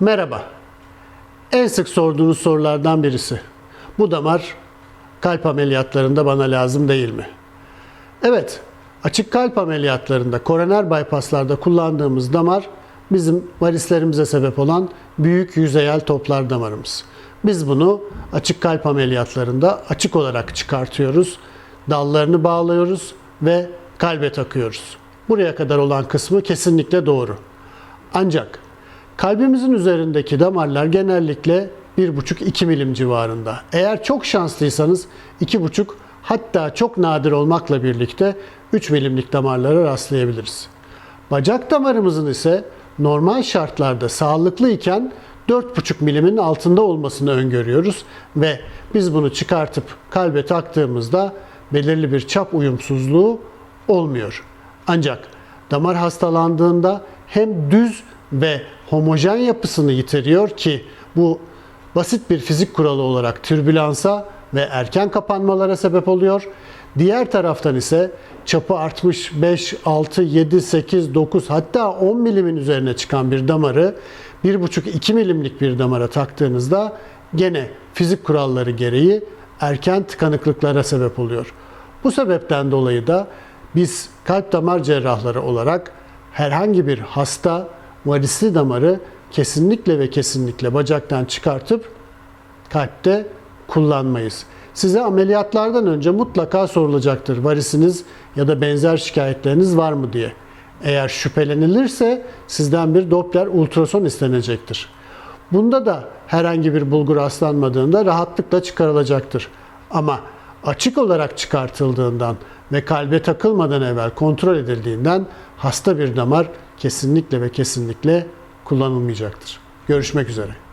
Merhaba. En sık sorduğunuz sorulardan birisi. Bu damar kalp ameliyatlarında bana lazım değil mi? Evet, açık kalp ameliyatlarında, koroner bypasslarda kullandığımız damar bizim varislerimize sebep olan büyük yüzeyel toplar damarımız. Biz bunu açık kalp ameliyatlarında açık olarak çıkartıyoruz. Dallarını bağlıyoruz ve kalbe takıyoruz. Buraya kadar olan kısmı kesinlikle doğru. Ancak kalbimizin üzerindeki damarlar genellikle 1,5-2 milim civarında. Eğer çok şanslıysanız 2,5 hatta çok nadir olmakla birlikte 3 milimlik damarlara rastlayabiliriz. Bacak damarımızın ise normal şartlarda sağlıklı iken 4,5 milimin altında olmasını öngörüyoruz ve biz bunu çıkartıp kalbe taktığımızda belirli bir çap uyumsuzluğu olmuyor. Ancak damar hastalandığında hem düz ve homojen yapısını yitiriyor ki bu basit bir fizik kuralı olarak türbülansa ve erken kapanmalara sebep oluyor. Diğer taraftan ise çapı artmış 5, 6, 7, 8, 9 hatta 10 milimin üzerine çıkan bir damarı 1,5-2 milimlik bir damara taktığınızda gene fizik kuralları gereği erken tıkanıklıklara sebep oluyor. Bu sebepten dolayı da biz kalp damar cerrahları olarak herhangi bir hasta varisli damarı kesinlikle ve kesinlikle bacaktan çıkartıp kalpte kullanmayız. Size ameliyatlardan önce mutlaka sorulacaktır varisiniz ya da benzer şikayetleriniz var mı diye. Eğer şüphelenilirse sizden bir Doppler ultrason istenecektir. Bunda da herhangi bir bulgu rastlanmadığında rahatlıkla çıkarılacaktır. Ama açık olarak çıkartıldığından ve kalbe takılmadan evvel kontrol edildiğinden hasta bir damar kesinlikle ve kesinlikle kullanılmayacaktır. Görüşmek üzere.